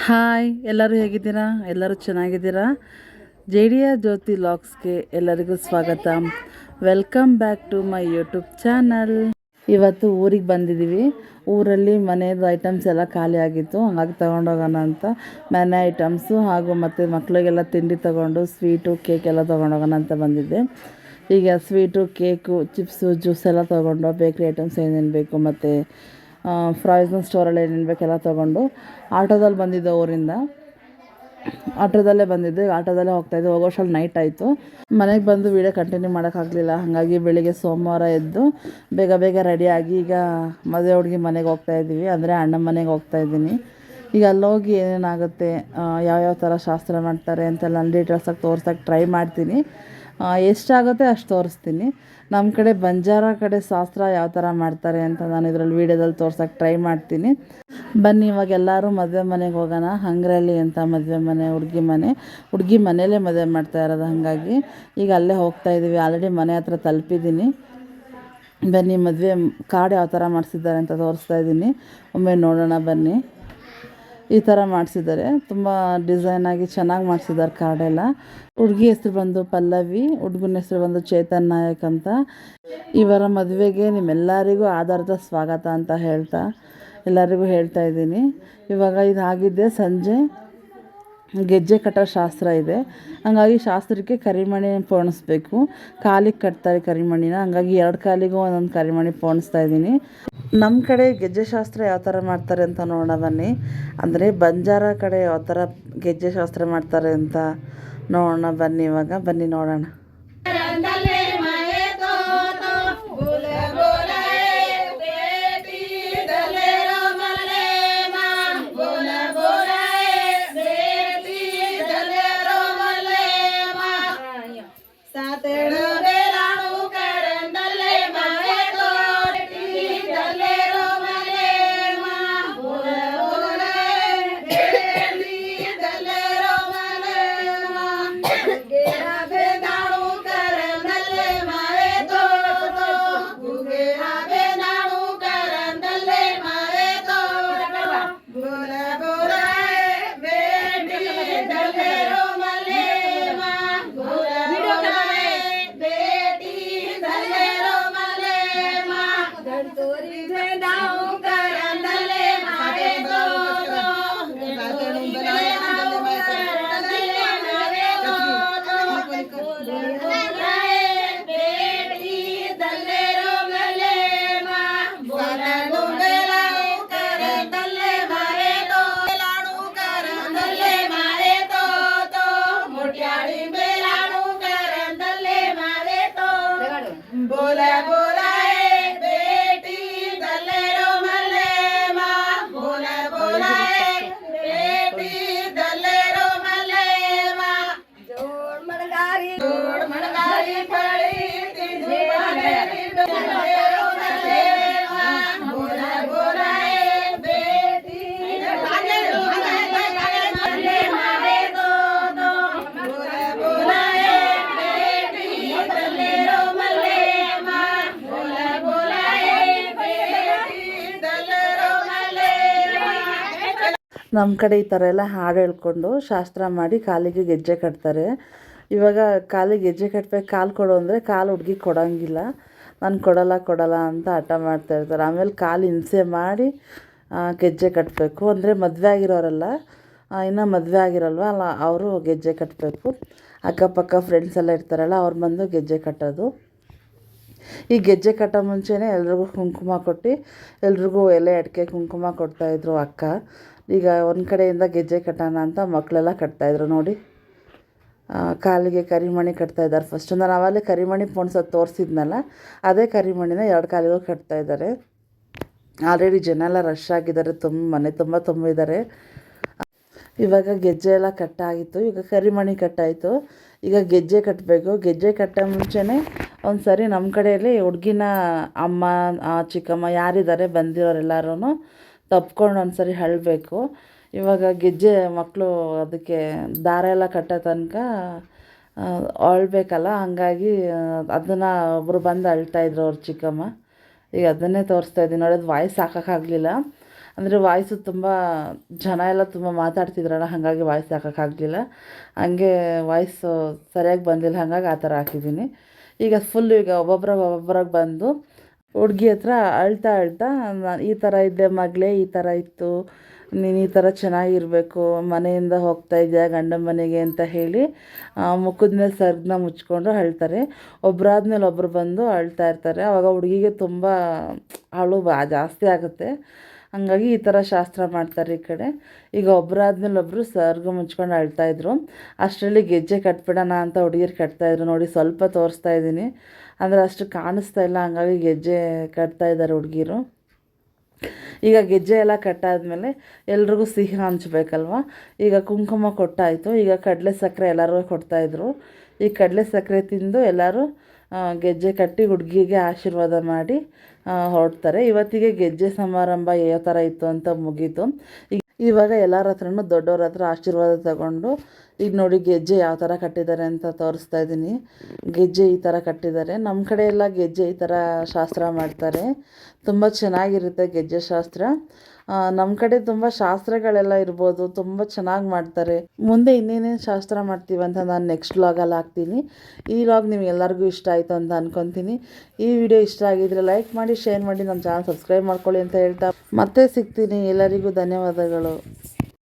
Hi, ಎಲ್ಲರೂ ಹೇಗಿದ್ದೀರಾ? ಎಲ್ಲರೂ ಚೆನ್ನಾಗಿದ್ದೀರಾ? ಜೆ ಡಿ ಆರ್ ಜ್ಯೋತಿ ಲಾಕ್ಸ್ಗೆ ಎಲ್ಲರಿಗೂ ಸ್ವಾಗತ. Welcome back to my YouTube channel. ಇವತ್ತು ಊರಿಗೆ ಬಂದಿದ್ದೀವಿ. ಊರಲ್ಲಿ ಮನೆಯದು ಐಟಮ್ಸ್ ಎಲ್ಲ ಖಾಲಿ ಆಗಿತ್ತು. ಹಾಗೆ ತೊಗೊಂಡೋಗೋಣ ಅಂತ. ಮನೆ ಐಟಮ್ಸು ಹಾಗೂ ಮತ್ತು ಮಕ್ಕಳಿಗೆಲ್ಲ ತಿಂಡಿ ತೊಗೊಂಡು, ಸ್ವೀಟು, ಕೇಕ್ ಎಲ್ಲ ತೊಗೊಂಡೋಗೋಣ ಅಂತ ಬಂದಿದ್ದೆ. ಈಗ ಸ್ವೀಟು, ಕೇಕು, ಚಿಪ್ಸು, ಜ್ಯೂಸ್ ಎಲ್ಲ ತೊಗೊಂಡು ಬೇಕ್ರಿ ಐಟಮ್ಸ್ ಏನೇನು ಬೇಕು ಮತ್ತು ಫ್ರಾಯ್ಸನ್ ಸ್ಟೋರಲ್ಲಿ ಏನೇನು ಬೇಕೆಲ್ಲ ತೊಗೊಂಡು ಆಟೋದಲ್ಲಿ ಬಂದಿದ್ದೆ ಊರಿಂದ, ಆಟೋದಲ್ಲೇ ಬಂದಿದ್ದೆ. ಆಟೋದಲ್ಲೇ ಹೋಗ್ತಾಯಿದ್ದೆ ಹೋಗೋಷ್ಟರಲ್ಲಿ ನೈಟ್ ಆಯಿತು. ಮನೆಗೆ ಬಂದು ವೀಡಿಯೋ ಕಂಟಿನ್ಯೂ ಮಾಡೋಕ್ಕಾಗಲಿಲ್ಲ ಹಾಗಾಗಿ ಬೆಳಿಗ್ಗೆ ಸೋಮವಾರ ಎದ್ದು ಬೇಗ ಬೇಗ ರೆಡಿಯಾಗಿ ಈಗ ಮದುವೆ ಹುಡುಗಿ ಮನೆಗೆ ಹೋಗ್ತಾ ಇದ್ದೀವಿ. ಅಂದರೆ ಅಣ್ಣ ಮನೆಗೆ ಹೋಗ್ತಾ ಇದ್ದೀನಿ. ಈಗ ಅಲ್ಲೋಗಿ ಏನೇನಾಗುತ್ತೆ ಯಾವ್ಯಾವ ಥರ ಶಾಸ್ತ್ರ ಮಾಡ್ತಾರೆ ಅಂತೆಲ್ಲ ಡೀಟೇಲ್ಸಾಗಿ ತೋರ್ಸೋಕ್ಕೆ ಟ್ರೈ ಮಾಡ್ತೀನಿ. ಎಷ್ಟಾಗುತ್ತೆ ಅಷ್ಟು ತೋರಿಸ್ತೀನಿ. ನಮ್ಮ ಕಡೆ ಬಂಜಾರ ಕಡೆ ಶಾಸ್ತ್ರ ಯಾವ ಥರ ಮಾಡ್ತಾರೆ ಅಂತ ನಾನು ಇದರಲ್ಲಿ ವೀಡಿಯೋದಲ್ಲಿ ತೋರ್ಸೋಕ್ಕೆ ಟ್ರೈ ಮಾಡ್ತೀನಿ. ಬನ್ನಿ, ಇವಾಗ ಎಲ್ಲರೂ ಮದುವೆ ಮನೆಗೆ ಹೋಗೋಣ. ಹಂಗ್ರಲ್ಲಿ ಅಂತ ಮದುವೆ ಮನೆ, ಹುಡುಗಿ ಮನೆ. ಹುಡುಗಿ ಮನೆಯಲ್ಲೇ ಮದುವೆ ಮಾಡ್ತಾ ಇರೋದು ಹಾಗಾಗಿ. ಈಗ ಅಲ್ಲೇ ಹೋಗ್ತಾ ಇದ್ದೀವಿ ಆಲ್ರೆಡಿ ಮನೆ ಹತ್ರ ತಲುಪಿದ್ದೀನಿ. ಬನ್ನಿ, ಮದುವೆ ಕಾರ್ಡ್ ಯಾವ ಥರ ಮಾಡಿಸಿದ್ದಾರೆ ಅಂತ ತೋರಿಸ್ತಾ ಇದ್ದೀನಿ ಒಮ್ಮೆ ನೋಡೋಣ ಬನ್ನಿ. ಈ ಥರ ಮಾಡಿಸಿದ್ದಾರೆ. ತುಂಬ ಡಿಸೈನಾಗಿ ಚೆನ್ನಾಗಿ ಮಾಡಿಸಿದ್ದಾರೆ ಕಾರ್ಡೆಲ್ಲ ಹುಡುಗಿ ಹೆಸರು ಬಂದು ಪಲ್ಲವಿ, ಹುಡುಗನ ಹೆಸರು ಬಂದು ಚೇತನ್ ನಾಯಕ್ ಅಂತ. ಇವರ ಮದುವೆಗೆ ನಿಮ್ಮೆಲ್ಲರಿಗೂ ಆಧಾರದ ಸ್ವಾಗತ ಅಂತ ಹೇಳ್ತಾ ಎಲ್ಲರಿಗೂ ಹೇಳ್ತಾ ಇದ್ದೀನಿ. ಇವಾಗ ಇದಾಗಿದ್ದೆ ಸಂಜೆ ಗೆಜ್ಜೆ ಕಟ್ಟೋ ಶಾಸ್ತ್ರ ಇದೆ. ಹಂಗಾಗಿ ಶಾಸ್ತ್ರಕ್ಕೆ ಕರಿಮಣಿ ಪೋಣಿಸ್ಬೇಕು. ಕಾಲಿಗೆ ಕಟ್ತಾರೆ ಕರಿಮಣಿನ. ಹಂಗಾಗಿ ಎರಡು ಕಾಲಿಗೂ ಒಂದೊಂದು ಕರಿಮಣಿ ಪೋಣಿಸ್ತಾ ಇದ್ದೀನಿ. ನಮ್ಮ ಕಡೆ ಗೆಜ್ಜೆ ಶಾಸ್ತ್ರ ಯಾವ ಥರ ಮಾಡ್ತಾರೆ ಅಂತ ನೋಡೋಣ ಬನ್ನಿ. ಅಂದರೆ ಬಂಜಾರ ಕಡೆ ಯಾವ ಥರ ಗೆಜ್ಜೆ ಶಾಸ್ತ್ರ ಮಾಡ್ತಾರೆ ಅಂತ ನೋಡೋಣ ಬನ್ನಿ ಇವಾಗ. ಬನ್ನಿ ನೋಡೋಣ. માં ગણતોરી ભેડાઉ કરન દલે મારે તો તો ગણતોરી ભેડાઉ કરન દલે મારે તો તો બેટી દલે રો મલે માં બોલાનું બેલાનું કરન દલે મારે તો બેલાનું કરન દલે મારે તો તો મોટિયાળી ನಮ್ಮ ಕಡೆ ಈ ಥರ ಎಲ್ಲ ಹಾಡು ಹೇಳ್ಕೊಂಡು ಶಾಸ್ತ್ರ ಮಾಡಿ ಕಾಲಿಗೆ ಗೆಜ್ಜೆ ಕಟ್ತಾರೆ. ಇವಾಗ ಕಾಲಿಗೆ ಗೆಜ್ಜೆ ಕಟ್ಬೇಕು, ಕಾಲು ಕೊಡು ಅಂದರೆ ಕಾಲು ಹುಡುಗಿ ಕೊಡೋಂಗಿಲ್ಲ. ನಾನು ಕೊಡಲ್ಲ ಕೊಡಲ್ಲ ಅಂತ ಹಠ ಮಾಡ್ತಾ ಇರ್ತಾರೆ. ಆಮೇಲೆ ಕಾಲು ಹಿಂಸೆ ಮಾಡಿ ಗೆಜ್ಜೆ ಕಟ್ಟಬೇಕು ಅಂದರೆ ಮದುವೆ ಆಗಿರೋರೆಲ್ಲ ಇನ್ನು ಮದುವೆ ಆಗಿರಲ್ವ? ಅಲ್ಲ, ಅವರು ಗೆಜ್ಜೆ ಕಟ್ಟಬೇಕು ಅಕ್ಕಪಕ್ಕ ಫ್ರೆಂಡ್ಸ್ ಎಲ್ಲ ಇರ್ತಾರಲ್ಲ, ಅವ್ರು ಬಂದು ಗೆಜ್ಜೆ ಕಟ್ಟೋದು. ಈ ಗೆಜ್ಜೆ ಕಟ್ಟೋ ಮುಂಚೆನೇ ಎಲ್ರಿಗೂ ಕುಂಕುಮ ಕೊಟ್ಟು, ಎಲ್ರಿಗೂ ಎಲೆ ಅಡಿಕೆ ಕುಂಕುಮ ಕೊಡ್ತಾಯಿದ್ರು ಅಕ್ಕ. ಈಗ ಒಂದು ಕಡೆಯಿಂದ ಗೆಜ್ಜೆ ಕಟ್ಟೋಣ ಅಂತ ಮಕ್ಕಳೆಲ್ಲ ಕಟ್ತಾಯಿದ್ರು ನೋಡಿ. ಕಾಲಿಗೆ ಕರಿಮಣಿ ಕಟ್ತಾ ಇದ್ದಾರೆ. ಫಸ್ಟು ನಾನು ಆವಾಗಲೇ ಕರಿಮಣಿ ಪೋಣಿಸೋದು ತೋರಿಸಿದ್ನಲ್ಲ, ಅದೇ ಕರಿಮಣಿನ ಎರಡು ಕಾಲಿಗೂ ಕಟ್ತಾ ಇದ್ದಾರೆ. ಆಲ್ರೆಡಿ ಜನ ಎಲ್ಲ ರಶ್ ಆಗಿದ್ದಾರೆ, ತುಂಬ, ಮನೆ ತುಂಬ ತುಂಬಿದ್ದಾರೆ. ಇವಾಗ ಗೆಜ್ಜೆ ಎಲ್ಲ ಕಟ್ಟಾಗಿತ್ತು, ಈಗ ಕರಿಮಣಿ ಕಟ್ಟಾಯಿತು. ಈಗ ಗೆಜ್ಜೆ ಕಟ್ಟಬೇಕು ಗೆಜ್ಜೆ ಕಟ್ಟೋ ಮುಂಚೆನೇ ಒಂದು ಸರಿ ನಮ್ಮ ಕಡೆಯಲ್ಲಿ ಹುಡುಗಿನ ಅಮ್ಮ ಚಿಕ್ಕಮ್ಮ ಯಾರಿದ್ದಾರೆ ಬಂದಿರೋರೆಲ್ಲರೂ ತಪ್ಕೊಂಡು ಒಂದು ಸರಿ ಅಳ್ಬೇಕು ಇವಾಗ ಗೆಜ್ಜೆ ಮಕ್ಕಳು ಅದಕ್ಕೆ ದಾರ ಎಲ್ಲ ಕಟ್ಟೋ ತನಕ ಅಳಬೇಕಲ್ಲ, ಹಂಗಾಗಿ ಅದನ್ನು ಒಬ್ಬರು ಬಂದು ಅಳ್ತಾಯಿದ್ರು ಅವ್ರ ಚಿಕ್ಕಮ್ಮ. ಈಗ ಅದನ್ನೇ ತೋರಿಸ್ತಾ ಇದ್ದೀನಿ. ನೋಡೋದು ವಾಯ್ಸ್ ಹಾಕೋಕ್ಕಾಗಲಿಲ್ಲ ಅಂದರೆ ವಾಯ್ಸು ತುಂಬ, ಜನ ಎಲ್ಲ ತುಂಬ ಮಾತಾಡ್ತಿದ್ರಲ್ಲ, ಹಾಗಾಗಿ ವಾಯ್ಸ್ ಹಾಕೋಕ್ಕಾಗಲಿಲ್ಲ ಹಂಗೆ ವಾಯ್ಸು ಸರಿಯಾಗಿ ಬಂದಿಲ್ಲ, ಹಾಗಾಗಿ ಆ ಥರ ಹಾಕಿದ್ದೀನಿ. ಈಗ ಫುಲ್ ಈಗ ಒಬ್ಬೊಬ್ರಾಗ ಒಬ್ಬೊಬ್ರಾಗ ಬಂದು ಹುಡ್ಗಿ ಹತ್ರ ಅಳ್ತಾ ಅಳ್ತಾ ಈ ಥರ ಇದ್ದೆ ಮಗಳೇ, ಈ ಥರ ಇತ್ತು. ನೀನು ಈ ಥರ ಚೆನ್ನಾಗಿರಬೇಕು. ಮನೆಯಿಂದ ಹೋಗ್ತಾ ಇದೆಯಾ ಗಂಡನ ಮನೆಗೆ? ಅಂತ ಹೇಳಿ ಮುಖದ ಮೇಲೆ ಸರ್ಗ್ನ ಮುಚ್ಕೊಂಡು ಅಳ್ತಾರೆ. ಒಬ್ಬರಾದ್ಮೇಲೆ ಒಬ್ಬರು ಬಂದು ಅಳ್ತಾ ಇರ್ತಾರೆ. ಆವಾಗ ಹುಡುಗಿಗೆ ತುಂಬ, ಅಳು ಬಾ, ಜಾಸ್ತಿ ಆಗುತ್ತೆ. ಹಂಗಾಗಿ ಈ ಥರ ಶಾಸ್ತ್ರ ಮಾಡ್ತಾರೆ ಈ ಕಡೆ. ಈಗ ಒಬ್ಬರಾದ್ಮೇಲೆ ಒಬ್ಬರು ಸರ್ಗು ಮುಚ್ಕೊಂಡು ಅಳ್ತಾ ಇದ್ರು. ಅಷ್ಟರಲ್ಲಿ ಗೆಜ್ಜೆ ಕಟ್ಬಿಡೋಣ ಅಂತ ಹುಡುಗಿರು ಕಟ್ತಾಯಿದ್ರು ನೋಡಿ ಸ್ವಲ್ಪ ತೋರಿಸ್ತಾ ಇದ್ದೀನಿ. ಅಂದರೆ ಅಷ್ಟು ಕಾಣಿಸ್ತಾ ಇಲ್ಲ. ಹಂಗಾಗಿ ಗೆಜ್ಜೆ ಕಟ್ತಾ ಇದ್ದಾರೆ ಹುಡುಗಿರು. ಈಗ ಗೆಜ್ಜೆ ಎಲ್ಲ ಕಟ್ಟಾದ್ಮೇಲೆ ಎಲ್ರಿಗೂ ಸಿಹಿ ಹಂಚಬೇಕಲ್ವ? ಈಗ ಕುಂಕುಮ ಕೊಟ್ಟಾಯಿತು. ಈಗ ಕಡಲೆ ಸಕ್ಕರೆ ಎಲ್ಲರಿಗೂ ಕೊಡ್ತಾಯಿದ್ರು ಈ ಕಡಲೆ ಸಕ್ಕರೆ ತಿಂದು ಎಲ್ಲರೂ ಗೆಜ್ಜೆ ಕಟ್ಟಿ ಹುಡುಗಿಗೆ ಆಶೀರ್ವಾದ ಮಾಡಿ ಹೊರಡ್ತಾರೆ. ಇವತ್ತಿಗೆ ಗೆಜ್ಜೆ ಸಮಾರಂಭ ಯಾವ ಥರ ಇತ್ತು ಅಂತ ಮುಗೀತು. ಈಗ ಇವಾಗ ಎಲ್ಲರ ಹತ್ರನೂ ದೊಡ್ಡವ್ರ ಹತ್ರ ಆಶೀರ್ವಾದ ತಗೊಂಡು, ಈಗ ನೋಡಿ ಗೆಜ್ಜೆ ಯಾವ ಥರ ಕಟ್ಟಿದ್ದಾರೆ ಅಂತ ತೋರಿಸ್ತಾ ಇದ್ದೀನಿ. ಗೆಜ್ಜೆ ಈ ಥರ ಕಟ್ಟಿದ್ದಾರೆ. ನಮ್ಮ ಕಡೆ ಎಲ್ಲ ಗೆಜ್ಜೆ ಈ ಥರ ಶಾಸ್ತ್ರ ಮಾಡ್ತಾರೆ. ತುಂಬ ಚೆನ್ನಾಗಿರುತ್ತೆ ಗೆಜ್ಜೆ ಶಾಸ್ತ್ರ. ನಮ್ಮ ಕಡೆ ತುಂಬ ಶಾಸ್ತ್ರಗಳೆಲ್ಲ ಇರ್ಬೋದು, ತುಂಬ ಚೆನ್ನಾಗಿ ಮಾಡ್ತಾರೆ. ಮುಂದೆ ಇನ್ನೇನೇನು ಶಾಸ್ತ್ರ ಮಾಡ್ತೀವಿ ಅಂತ ನಾನು ನೆಕ್ಸ್ಟ್ ವ್ಲಾಗಲ್ಲಿ ಹಾಕ್ತೀನಿ. ಈ ವ್ಲಾಗ್ ನಿಮಗೆಲ್ಲರಿಗೂ ಇಷ್ಟ ಆಯಿತು ಅಂತ ಅನ್ಕೊತೀನಿ. ಈ ವಿಡಿಯೋ ಇಷ್ಟ ಆಗಿದ್ರೆ ಲೈಕ್ ಮಾಡಿ ಶೇರ್ ಮಾಡಿ ನಮ್ಮ ಚಾನಲ್ ಸಬ್ಸ್ಕ್ರೈಬ್ ಮಾಡ್ಕೊಳ್ಳಿ ಅಂತ ಹೇಳ್ತಾ, ಮತ್ತೆ ಸಿಗ್ತೀನಿ. ಎಲ್ಲರಿಗೂ ಧನ್ಯವಾದಗಳು.